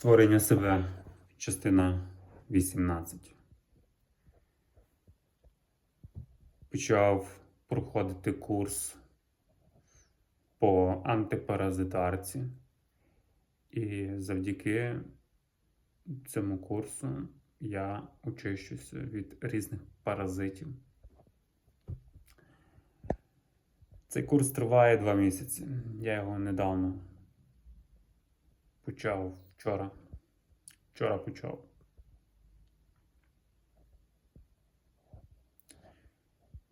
Створення себе, частина 18. Почав проходити курс по антипаразитарці, і завдяки цьому курсу я очищуся від різних паразитів. Цей курс триває два місяці. Я його недавно почав вчора. Вчора почав.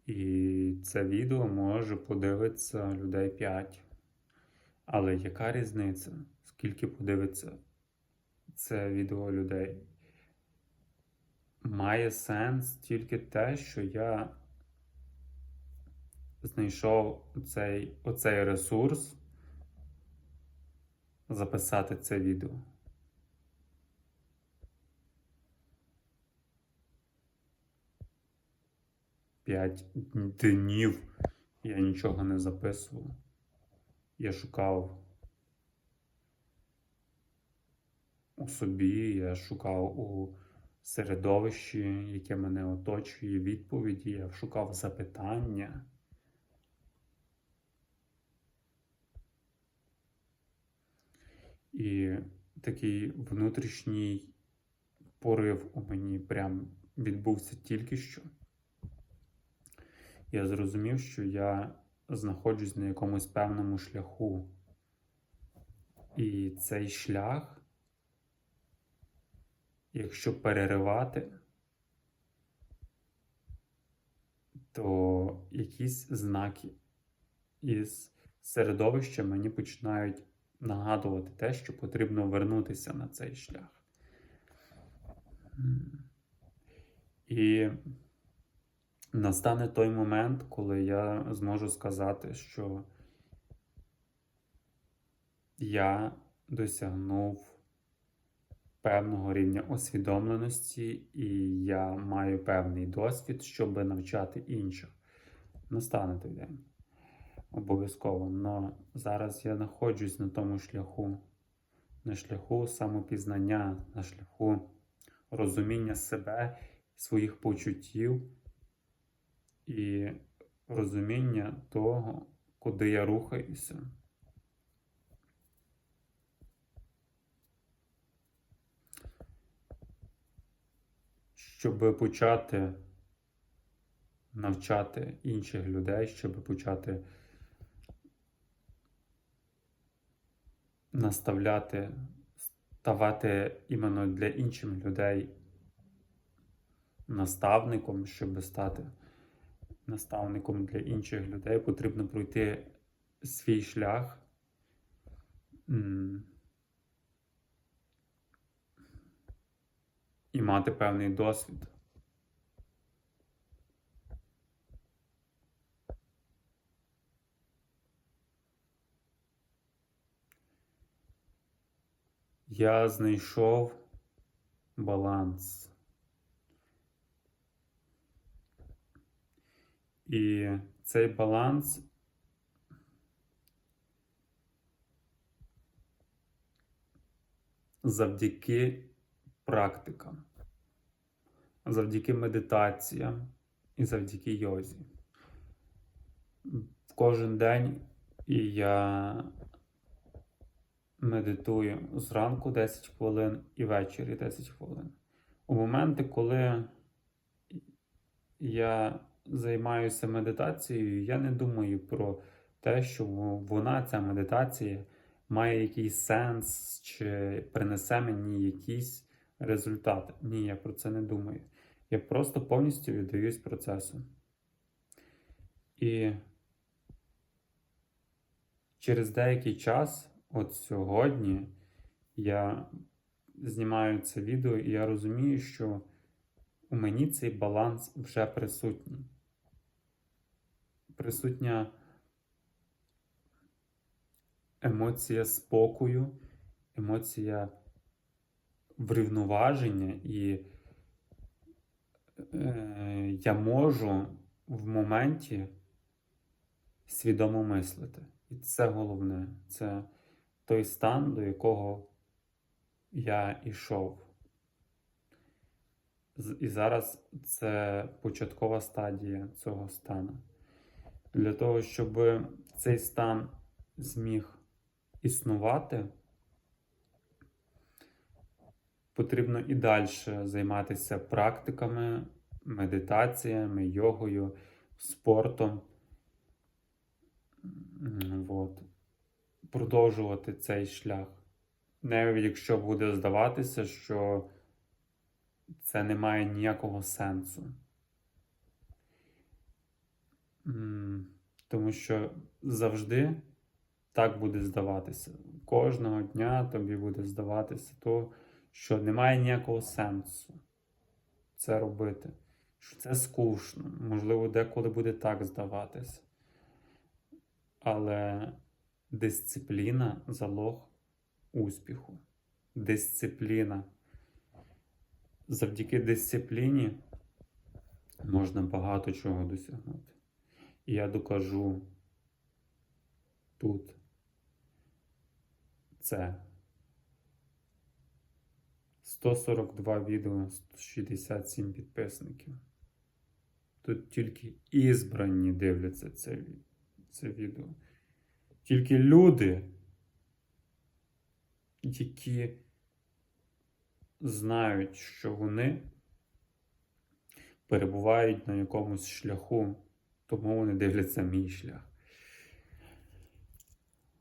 І це відео може подивитися людей 5. Але яка різниця? Скільки подивиться це відео людей? Має сенс тільки те, що я знайшов оцей, оцей ресурс записати це відео. П'ять днів я нічого не записував. Я шукав у собі, я шукав у середовищі, яке мене оточує, відповіді, я шукав запитання. І такий внутрішній порив у мені прям відбувся тільки що. Я зрозумів, що я знаходжусь на якомусь певному шляху. І цей шлях, якщо переривати, то якісь знаки із середовища мені починають нагадувати те, що потрібно вернутися на цей шлях. І настане той момент, коли я зможу сказати, що я досягнув певного рівня освідомленості, і я маю певний досвід, щоб навчати інших. Настане той день. Обов'язково. Но зараз я знаходжусь на тому шляху, на шляху самопізнання, на шляху розуміння себе, своїх почуттів і розуміння того, куди я рухаюся. Щоб почати навчати інших людей, щоб почати наставляти, ставати іменно для інших людей наставником, щоб стати наставником для інших людей, потрібно пройти свій шлях. І мати певний досвід. Я знайшов баланс. І цей баланс завдяки практикам, завдяки медитаціям і завдяки йозі. Кожен день я медитую зранку 10 хвилин і ввечері 10 хвилин. У моменти, коли я займаюся медитацією, я не думаю про те, що вона, ця медитація, має якийсь сенс чи принесе мені якийсь результат. Ні, я про це не думаю. Я просто повністю віддаюсь процесу. І через деякий час, от сьогодні, я знімаю це відео, і я розумію, що у мені цей баланс вже присутній. Присутня емоція спокою, емоція врівноваження, і е, я можу в моменті свідомо мислити. І це головне. Це той стан, до якого я йшов. І зараз це початкова стадія цього стану. Для того, щоб цей стан зміг існувати, потрібно і далі займатися практиками, медитаціями, йогою, спортом. М, От. Продовжувати цей шлях. Навіть якщо буде здаватися, що це не має ніякого сенсу. Тому що завжди так буде здаватися. Кожного дня тобі буде здаватися то, що немає ніякого сенсу це робити. Що це скучно. Можливо, деколи буде так здаватися. Але дисципліна залог успіху. Дисципліна. Завдяки дисципліні можна багато чого досягнути. І я докажу тут це. 142 відео, 167 підписників. Тут тільки ізбрані дивляться це, це відео. Тільки люди, які знають, що вони перебувають на якомусь шляху, тому вони дивляться мій шлях.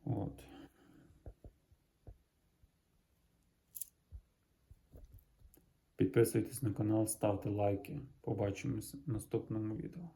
От. Підписуйтесь на канал, ставте лайки. Побачимось в наступному відео.